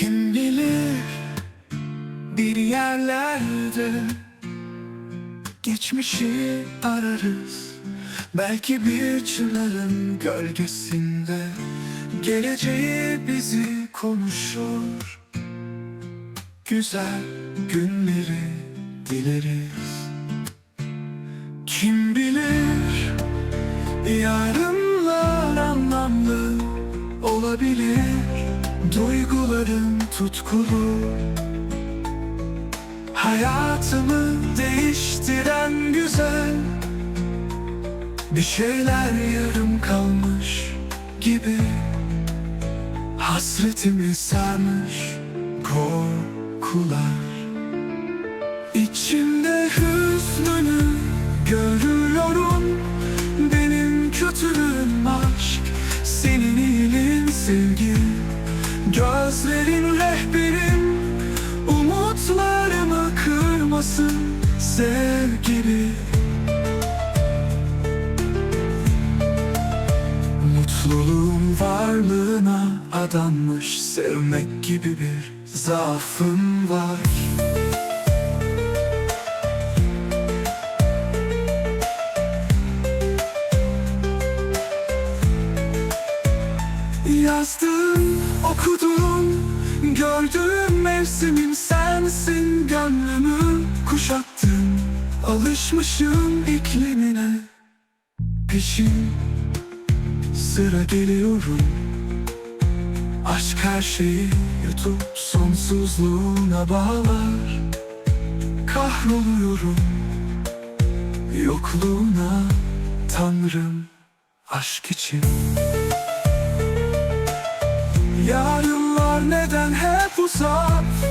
Kim bilir bir yerlerde Geçmişi ararız. Belki bir çınarın gölgesinde Geleceği bizi konuşur. Güzel günleri dileriz. Kim bilir yarınlar anlamlı olabilir. Duyguların tutkulu. Hayatımı değiştiren güzel. Bir şeyler yarım kalmış gibi. Hasretimi sarmış korkular. İçimde hüznünü görüyorum. Benim kötülüğüm aşk Gözlerin rehberim Umutlarımı kırmasın sevgili Mutluluğun varlığına adanmış Sevmek gibi bir zaafım var. Yazdım, okudum, gördüğüm mevsimim sensin. Gönlümü kuşattın, alışmışım iklimine. Peşin sıra geliyorum. Aşk her şeyi yutup sonsuzluğuna bağlar. Kahroluyorum yokluğuna Tanrım aşk için songs.